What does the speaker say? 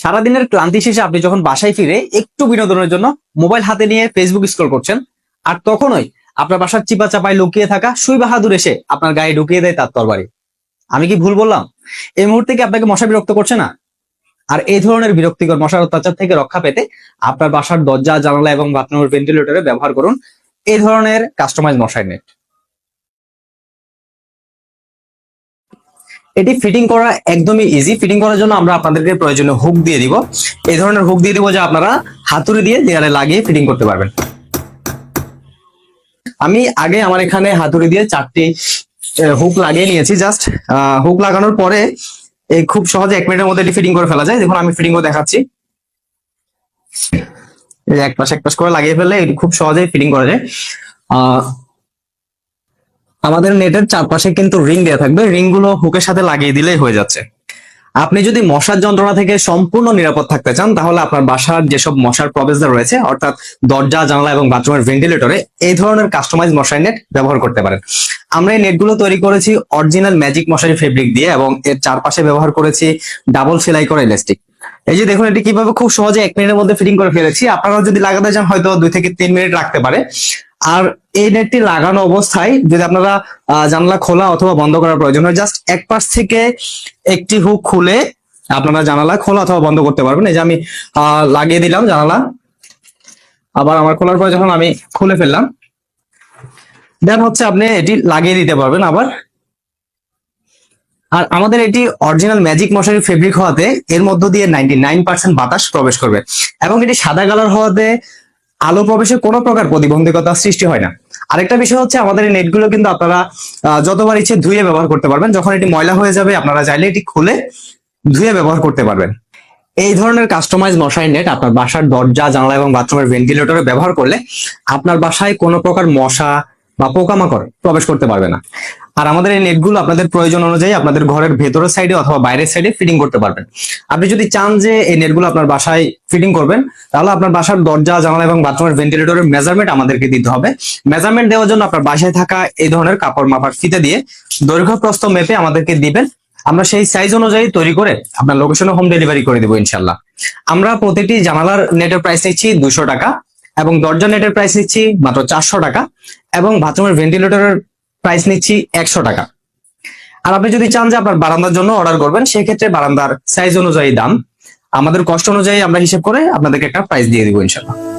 সারাদিনের ক্লান্তি শেষে আপনি যখন বাসায় ফিরে একটু বিনোদনের জন্য মোবাইল হাতে নিয়ে ফেসবুক স্ক্রল করছেন, আর তখনই আপনার বাসার চিপা চাপায় লুকিয়ে থাকা সুই বাহাদুর এসে আপনার গায়ে ঢুকিয়ে দেয় তার তরবারি। আমি কি ভুল বললাম? এই মুহূর্তে কি আপনাকে মশা বিরক্ত করছে না? আর এই ধরনের বিরক্তিকর মশার অত্যাচার থেকে রক্ষা পেতে আপনার বাসার দরজা, জানালা এবং বাথরুমের ভেন্টিলেটরে ব্যবহার করুন। এই ধরনের কাস্টমাইজ মশাই নেট এটি ফিটিং করা একদমই ইজি ফিটিং করার জন্য আমরা আপনাদেরকে প্রয়োজনীয় হুক দিয়ে দিব। এই ধরনের হুক দিয়ে দিব যে আপনারা হাতুড়ি দিয়ে দেয়ালে লাগিয়ে ফিটিং করতে পারবেন। আমি আগে আমার এখানে হাতুড়ি দিয়ে চারটি হুক লাগিয়ে নিয়েছি। জাস্ট হুক লাগানোর পরে এই খুব সহজে এক মিনিটের মধ্যে এটি ফিটিং করে ফেলা যায়। দেখুন, আমি ফিটিং করে দেখাচ্ছি। এক পাশ এক পাশ করে লাগিয়ে ফেললে এটি খুব সহজেই ফিটিং করা যায়। আমাদের নেটের চারপাশে কিন্তু রিং দেওয়া থাকবে। রিংগুলো হুকের সাথে লাগিয়ে দিলেই হয়ে যাচ্ছে। আপনি যদি মশার যন্ত্রণা থেকে সম্পূর্ণ নিরাপদ থাকতে চান, তাহলে আপনার বাসার যেসব মশার প্রবেশদ্বার রয়েছে, অর্থাৎ দরজা, জানলা এবং বাথরুমের ভেন্টিলেটরে এই ধরনের কাস্টমাইজ মশারি নেট ব্যবহার করতে পারেন। আমরা এই নেটগুলো তৈরি করেছি অরিজিনাল ম্যাজিক মশারি ফেব্রিক দিয়ে এবং এর চারপাশে ব্যবহার করেছি ডাবল সেলাই করা ইলাস্টিক এই যে দেখুন, এটি কীভাবে খুব সহজে এক মিনিটের মধ্যে ফিটিং করে ফেলেছি। আপনারা যদি লাগাতে চান, হয়তো দুই থেকে তিন মিনিট রাখতে পারে। আর এই নেটটি লাগানো অবস্থায় যদি আপনারা জানলা খোলা অথবা বন্ধ করার প্রয়োজন হয় জাস্ট এক পাশ থেকে একটি হুক খুলে আপনারা জানালা খোলা অথবা বন্ধ করতে পারবেন। এই যে আমি লাগিয়ে দিলাম জানালা। আবার আমার খোলার পরে যখন আমি খুলে ফেললাম দেন হচ্ছে আপনি এটি লাগিয়ে দিতে পারবেন আবার। আর আমাদের এটি অরিজিনাল ম্যাজিক মশারি ফেব্রিক হওয়াতে এর মধ্য দিয়ে নাইনটি বাতাস প্রবেশ করবে। এবং এটি সাদা কালার হওয়াতে আলো প্রবেশে কোনো প্রকার প্রতিবন্ধকতা সৃষ্টি হয় না। আরেকটা বিষয় হচ্ছে আমাদের এই নেটগুলো কিন্তু আপনারা যতবার ইচ্ছে ধুয়ে ব্যবহার করতে পারবেন। যখন এটি ময়লা হয়ে যাবে, আপনারা চাইলে এটি খুলে ধুয়ে ব্যবহার করতে পারবেন। এই ধরনের কাস্টমাইজ মশারি নেট আপনার বাসার দরজা, জানলা এবং বাথরুমের ভেন্টিলেটরে ব্যবহার করলে আপনার বাসায় কোনো প্রকার মশা বা পোকামাকড় প্রবেশ করতে পারবে না। আর আমাদের এই নেটগুলো আপনাদের প্রয়োজন অনুযায়ী আপনাদের ঘরের ভেতরের সাইডে অথবা বাইরের সাইডে ফিটিং করতে পারবেন। আপনি যদি চান যে এই নেটগুলো আপনার বাসায় ফিটিং করবেন, তাহলে আপনার বাসার দরজা, জানালা এবং বাথরুমের ভেন্টিলেটরের মেজারমেন্ট আমাদেরকে দিতে হবে। মেজারমেন্ট দেওয়ার জন্য আপনার বাসায় থাকা এই ধরনের কাপড় মাপার ফিতে দিয়ে দৈর্ঘ্য প্রস্থ মেপে আমাদেরকে দিবেন। আমরা সেই সাইজ অনুযায়ী তৈরি করে আপনার লোকেশনে হোম ডেলিভারি করে দেবো ইনশাল্লাহ আমরা প্রতিটি জানালার নেটের প্রাইস নিচ্ছি দুশো টাকা এবং দরজা নেটের প্রাইস নিচ্ছি মাত্র চারশো টাকা এবং বাথরুমের ভেন্টিলেটরের প্রাইস নিচ্ছি একশো টাকা। আর আপনি যদি চান যে আপনার বারান্দার জন্য অর্ডার করবেন, সেক্ষেত্রে বারান্দার সাইজ অনুযায়ী দাম, আমাদের কষ্ট অনুযায়ী আমরা হিসেব করে আপনাদেরকে একটা প্রাইস দিয়ে দিব ইনশাল্লাহ